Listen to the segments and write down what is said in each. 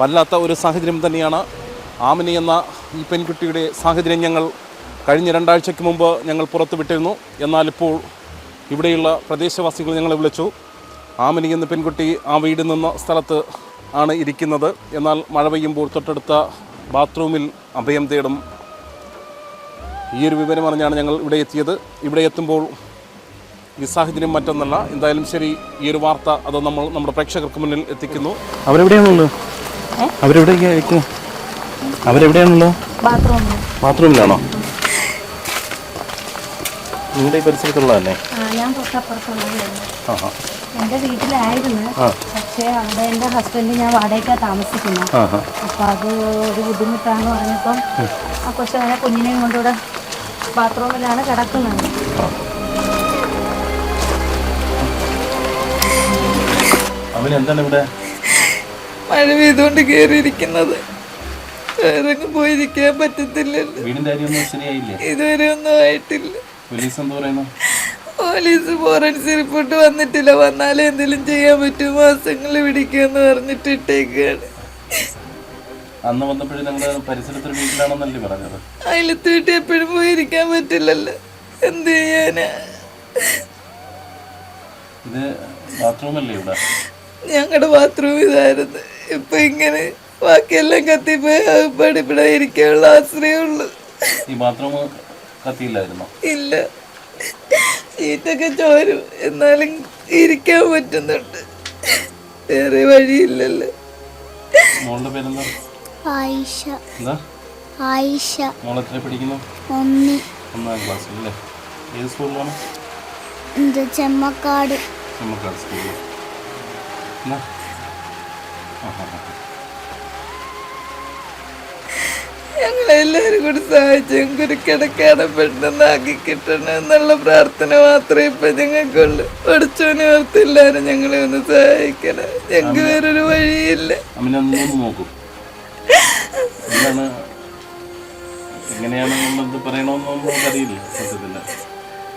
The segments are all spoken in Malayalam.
വല്ലാത്ത ഒരു സാഹചര്യം തന്നെയാണ്. ആമിനി എന്ന ഈ പെൺകുട്ടിയുടെ സാഹചര്യം ഞങ്ങൾ കഴിഞ്ഞ രണ്ടാഴ്ചയ്ക്ക് മുമ്പ് ഞങ്ങൾ പുറത്തു വിട്ടിരുന്നു എന്നാൽ ഇപ്പോൾ ഇവിടെയുള്ള പ്രദേശവാസികൾ ഞങ്ങളെ വിളിച്ചു. ആമിനി എന്ന പെൺകുട്ടി ആ വീട് നിന്ന സ്ഥലത്ത് ആണ് ഇരിക്കുന്നത്. എന്നാൽ മഴ പെയ്യുമ്പോൾ തൊട്ടടുത്ത ബാത്റൂമിൽ അഭയം തേടും. ഈ ഒരു വിവരം അറിഞ്ഞാണ് ഞങ്ങൾ ഇവിടെ എത്തിയത്. ഇവിടെ എത്തുമ്പോൾ ഈ സാഹചര്യം മറ്റൊന്നല്ല. എന്തായാലും ശരി ഈ ഒരു വാർത്ത അത് നമ്മൾ നമ്മുടെ പ്രേക്ഷകർക്ക് മുന്നിൽ എത്തിക്കുന്നു. അവരെവിടെയാണുള്ളത്? അവരെവിടേക്ക് അവരെവിടെയാണുള്ളത്? ബാത്റൂമിൽ ബാത്റൂമിലാണോ? നിങ്ങളുടെ ഈ പരിസരത്തുള്ളതല്ലേ? ഞാൻ തൊട്ടപ്പുറത്തുള്ളതായിരുന്നു. എന്റെ വീട്ടിലായിരുന്നു. പക്ഷേ അവിടെ എന്റെ ഹസ്ബൻഡ് ഞാൻ വാടകയ്ക്കാണ് താമസിക്കുന്നത് അപ്പോൾ അത് ഒരു ബുദ്ധിമുട്ടാന്ന് പറഞ്ഞപ്പം ആ കൊച്ചങ്ങനെ കുഞ്ഞിനെയും കൊണ്ടിവിടെ ബാത്റൂമിലാണ് കിടക്കുന്നത്. അവൻ എന്താണ് ഇവിടെ? മഴ പെയ്തുകൊണ്ട് കയറിയിരിക്കുന്നത് ഇറങ്ങി പോയിരിക്കാൻ പറ്റത്തില്ലല്ലോ. ഇതുവരെ ഒന്നും ആയിട്ടില്ല. പോലീസ് ഫോറൻസിക് റിപ്പോർട്ട് വന്നിട്ടില്ല. വന്നാലേ എന്തെങ്കിലും ചെയ്യാൻ പറ്റും. മാസങ്ങൾ പിടിക്കാന്ന് പറഞ്ഞിട്ട് ഇട്ടേക്കാണ്. അന്ന് വന്നപ്പോഴും ഞങ്ങളുടെ പരിസരത്തൊരു വീട്ടിലാണെന്നല്ലേ പറഞ്ഞത്? അയലത്ത് വീട്ടിൽ എപ്പോഴും പോയിരിക്കാൻ പറ്റില്ലല്ലോ. എന്ത് ചെയ്യാനാ? ഇത് ബാത്റൂമല്ലേ ഇവിടെ? ഞങ്ങളുടെ ബാത്റൂം ഇതായിരുന്നു. ഇപ്പൊ ഇങ്ങനെ ബാക്കിയെല്ലാം കത്തിപ്പോയി. അവിടെ ഇവിടെ ഇരിക്കാനുള്ള ആശ്രയമുള്ളൂ ഈ ബാത്റൂം കത്തിയില്ലായിരുന്നോ? ഇല്ല. സീറ്റൊക്കെ ചോരും. എന്നാലും ഇരിക്കാൻ പറ്റുന്നുണ്ട്. വേറെ വഴിയില്ലല്ലോ. മോളുടെ പേരെന്താ? ആയിഷ. എന്താ? ആയിഷ. മോൾ എത്ര പഠിക്കുന്നു? ഒന്ന്. ഒന്നാം ക്ലാസ്സിൽ അല്ലേ ഏത് സ്കൂളിലാണ്? ചെമ്മക്കാട്. ചമ്മക്കാട് സ്കൂളിൽ ആ ആ ഞങ്ങളെല്ലാവരും കൂടി സഹായിച്ചു ഞങ്ങൾക്കൊരു കിടക്കാതെ പെട്ടെന്ന് ആക്കി കിട്ടണം എന്നുള്ള പ്രാർത്ഥന മാത്രമേ ഇപ്പൊ ഞങ്ങൾക്കുള്ളൂ. പഠിച്ചോനെ ഓർത്തില്ലാരും ഞങ്ങളെ ഒന്ന് സഹായിക്കണം. ഞങ്ങൾക്ക് വേറൊരു വഴിയില്ല. നോക്കും. എങ്ങനെയാണ് നമ്മളത് പറയണമെന്നൊന്നും നമുക്കറിയില്ല സത്യത്തില്ല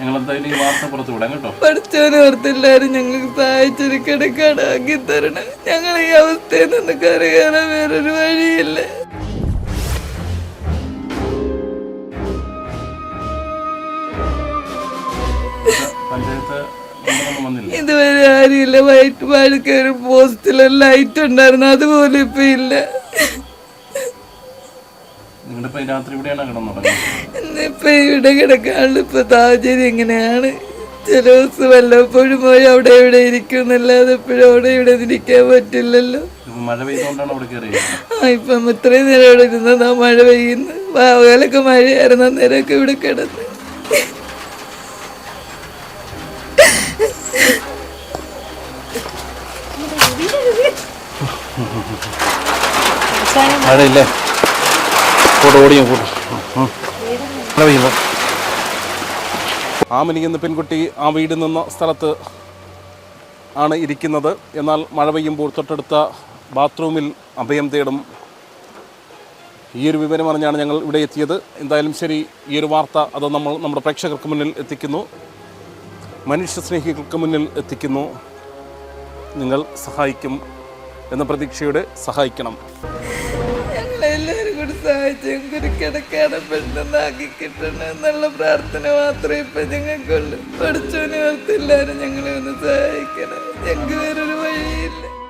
ഞങ്ങൾ എന്തായാലും ഈ വാർത്ത പുറത്തു വിടാം കേട്ടോ. പഠിച്ചോനെ ഓർത്തില്ലാരും ഞങ്ങൾക്ക് സഹായിച്ചൊരു തരണം. ഞങ്ങൾ ഈ അവസ്ഥയിൽ നിന്ന് കരകയറാൻ വേറൊരു വഴിയില്ല. പഞ്ചായത്ത് ഇതുവരെ ആരുമില്ല. വൈറ്റ് വാഴക്ക് ഒരു പോസ്റ്റിലൊരു ലൈറ്റ് ഉണ്ടായിരുന്നു. അതുപോലും ഇപ്പൊ ഇല്ല. ഇപ്പം രാത്രി ഇവിടെയാണ് കിടന്നുറങ്ങുന്നത് ഇന്നിപ്പൊ ഇവിടെ കിടക്കാനുള്ള ഇപ്പൊ സാഹചര്യം എങ്ങനെയാണ് ചില ദിവസം വല്ലപ്പോഴും പോയി അവിടെ ഇവിടെ ഇരിക്കും എന്നല്ലാതെ എപ്പോഴും അവിടെ ഇവിടെ ഇരിക്കാൻ പറ്റില്ലല്ലോ. മഴ പെയ്തുകൊണ്ടാണ് അവിടെ കയറിയത്. ആ ഇപ്പം ഇത്രയും നേരം ഇവിടെ ഇരുന്നതാ മഴ പെയ്യുന്നു. പകലൊക്കെ മഴയായിരുന്നു അന്നേരമൊക്കെ ഇവിടെ കിടന്ന്. മഴയില്ലേ? കൂടെ ഓടിയോ കൂടെ. എന്ന പെൺകുട്ടി ആ വീട് നിന്ന സ്ഥലത്ത് ആണ് ഇരിക്കുന്നത്. എന്നാൽ മഴ പെയ്യുമ്പോൾ തൊട്ടടുത്ത ബാത്റൂമിൽ അഭയം തേടും. ഈ ഒരു വിവരം അറിഞ്ഞാണ് ഞങ്ങൾ ഇവിടെ എത്തിയത്. എന്തായാലും ശരി ഈ ഒരു വാർത്ത അത് നമ്മൾ നമ്മുടെ പ്രേക്ഷകർക്ക് മുന്നിൽ എത്തിക്കുന്നു. മനുഷ്യ സ്നേഹികൾക്ക് മുന്നിൽ എത്തിക്കുന്നു. നിങ്ങൾ സഹായിക്കും എന്ന പ്രതീക്ഷയോടെ സഹായിക്കണം. ഞങ്ങളെല്ലാവരും കുരുക്കിടക്കാതെ സഹായിച്ചു ഞങ്ങൾക്കൊരു കിടക്കാണ് പെട്ടെന്ന് ആക്കി കിട്ടണം എന്നുള്ള പ്രാർത്ഥന മാത്രമേ ഇപ്പൊ ഞങ്ങൾക്കുള്ളൂ. പഠിച്ചോനെ ഓർത്തില്ലാരും ഞങ്ങളെ ഒന്ന് സഹായിക്കണം. ഞങ്ങൾക്ക് വേറൊരു വഴിയില്ല.